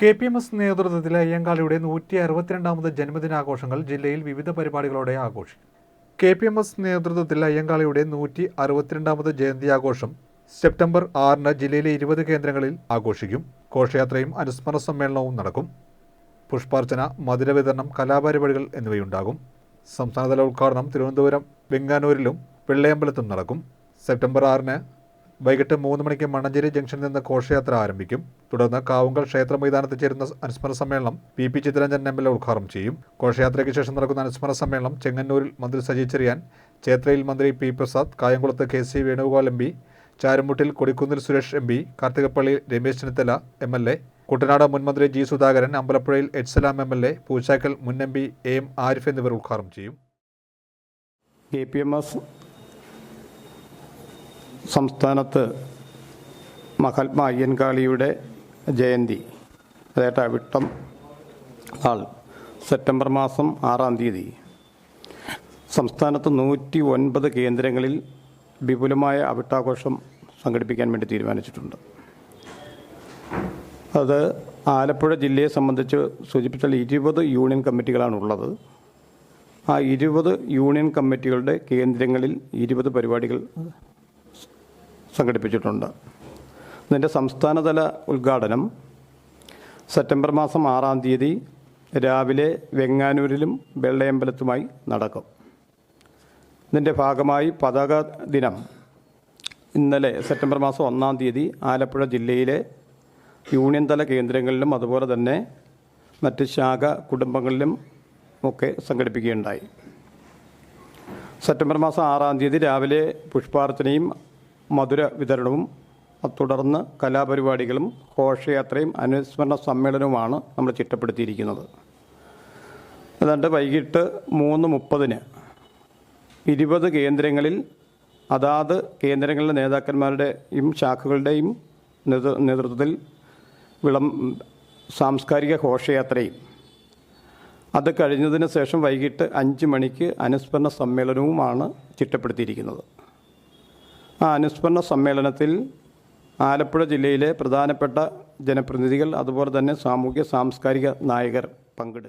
K P M S നേതൃത്വത്തിൽ അയ്യങ്കാളിയുടെ നൂറ്റി അറുപത്തിരണ്ടാമത് ജന്മദിനാഘോഷങ്ങൾ ജില്ലയിൽ വിവിധ പരിപാടികളോടെ ആഘോഷിക്കും കെ പി എം എസ് നേതൃത്വത്തിൽ അയ്യങ്കാളിയുടെ നൂറ്റി അറുപത്തിരണ്ടാമത് ജയന്തി ആഘോഷം സെപ്റ്റംബർ ആറിന് ജില്ലയിലെ ഇരുപത് കേന്ദ്രങ്ങളിൽ ആഘോഷിക്കും. ഘോഷയാത്രയും അനുസ്മരണ സമ്മേളനവും നടക്കും. പുഷ്പാർച്ചന മധുരവിതരണം കലാപരിപാടികൾ എന്നിവയുണ്ടാകും. സംസ്ഥാനതല ഉദ്ഘാടനം തിരുവനന്തപുരം വെങ്ങാനൂരിലും വെള്ളയമ്പലത്തും നടക്കും. സെപ്റ്റംബർ ആറിന് വൈകിട്ട് മൂന്ന് മണിക്ക് മണഞ്ചേരി ജംഗ്ഷനിൽ നിന്ന് ഘോഷയാത്ര ആരംഭിക്കും. തുടർന്ന് കാവുങ്കൽ ക്ഷേത്ര മൈതാനത്ത് ചേരുന്ന അനുസ്മരണ സമ്മേളനം P P Chittaranjan M L A ഉദ്ഘാടനം ചെയ്യും. ഘോഷയാത്രയ്ക്ക് ശേഷം നടക്കുന്ന അനുസ്മരണ സമ്മേളനം ചെങ്ങന്നൂരിൽ മന്ത്രി സജി ചെറിയാൻ ചേത്രയിൽ മന്ത്രി പി പ്രസാദ് കായംകുളത്ത് K C Venugopal M P ചാരുമുട്ടിൽ Kodikunnil Suresh M P Karthikappally Ramesh Chennithala M L A Kuttanad മുൻമന്ത്രി G Sudhakaran അമ്പലപ്പുഴയിൽ H Salam M L A Poochakkal മുൻ M P A M Arif എന്നിവർ ഉദ്ഘാടനം ചെയ്യും. കെ പി എം എസ് സംസ്ഥാനത്ത് മഹാത്മാ അയ്യൻകാളിയുടെ ജയന്തി അതായത് വിട്ടം നാൾ September മാസം ആറാം തീയതി. സംസ്ഥാനത്ത് നൂറ്റി ഒൻപത് കേന്ദ്രങ്ങളിൽ വിപുലമായ അവിട്ടാഘോഷം സംഘടിപ്പിക്കാൻ വേണ്ടി തീരുമാനിച്ചിട്ടുണ്ട്. അത് ആലപ്പുഴ ജില്ലയെ സംബന്ധിച്ച് സൂചിപ്പിച്ചാൽ ഇരുപത് യൂണിയൻ കമ്മിറ്റികളാണ് ഉള്ളത്. ആ ഇരുപത് യൂണിയൻ കമ്മിറ്റികളുടെ കേന്ദ്രങ്ങളിൽ ഇരുപത് പരിപാടികൾ സംഘടിപ്പിച്ചിട്ടുണ്ട്. ഇതിന്റെ സംസ്ഥാനതല ഉദ്ഘാടനം സെപ്റ്റംബർ മാസം ആറാം തീയതി രാവിലെ വെങ്ങാനൂരിലും വെള്ളയമ്പലത്തുമായി നടക്കും. ഇതിന്റെ ഭാഗമായി പതാക ദിനം ഇന്നലെ സെപ്റ്റംബർ മാസം ഒന്നാം തീയതി ആലപ്പുഴ ജില്ലയിലെ യൂണിയൻ തല കേന്ദ്രങ്ങളിലും അതുപോലെ തന്നെ മറ്റ് ശാഖ കുടുംബങ്ങളിലും ഒക്കെ സംഘടിപ്പിക്കുകയുണ്ടായി. സെപ്റ്റംബർ മാസം ആറാം തീയതി രാവിലെ പുഷ്പാർച്ചനയും മധുര വിതരണവും തുടർന്ന് കലാപരിപാടികളും ഘോഷയാത്രയും അനുസ്മരണ സമ്മേളനവുമാണ് നമ്മൾ ചിട്ടപ്പെടുത്തിയിരിക്കുന്നത്. അതാണ്ട് വൈകിട്ട് മൂന്ന് മുപ്പതിന് ഇരുപത് കേന്ദ്രങ്ങളിൽ അതാത് കേന്ദ്രങ്ങളിലെ നേതാക്കന്മാരുടെയും ശാഖകളുടെയും നേതൃത്വത്തിൽ വിളം സാംസ്കാരിക ഘോഷയാത്രയും. അത് കഴിഞ്ഞതിന് ശേഷം വൈകിട്ട് അഞ്ച് മണിക്ക് അനുസ്മരണ സമ്മേളനവുമാണ് ചിട്ടപ്പെടുത്തിയിരിക്കുന്നത്. അനുസ്മരണ സമ്മേളനത്തിൽ ആലപ്പുഴ ജില്ലയിലെ പ്രധാനപ്പെട്ട ജനപ്രതിനിധികൾ അതുപോലെ തന്നെ സാമൂഹ്യ സാംസ്കാരിക നായകർ പങ്കെടുക്കും.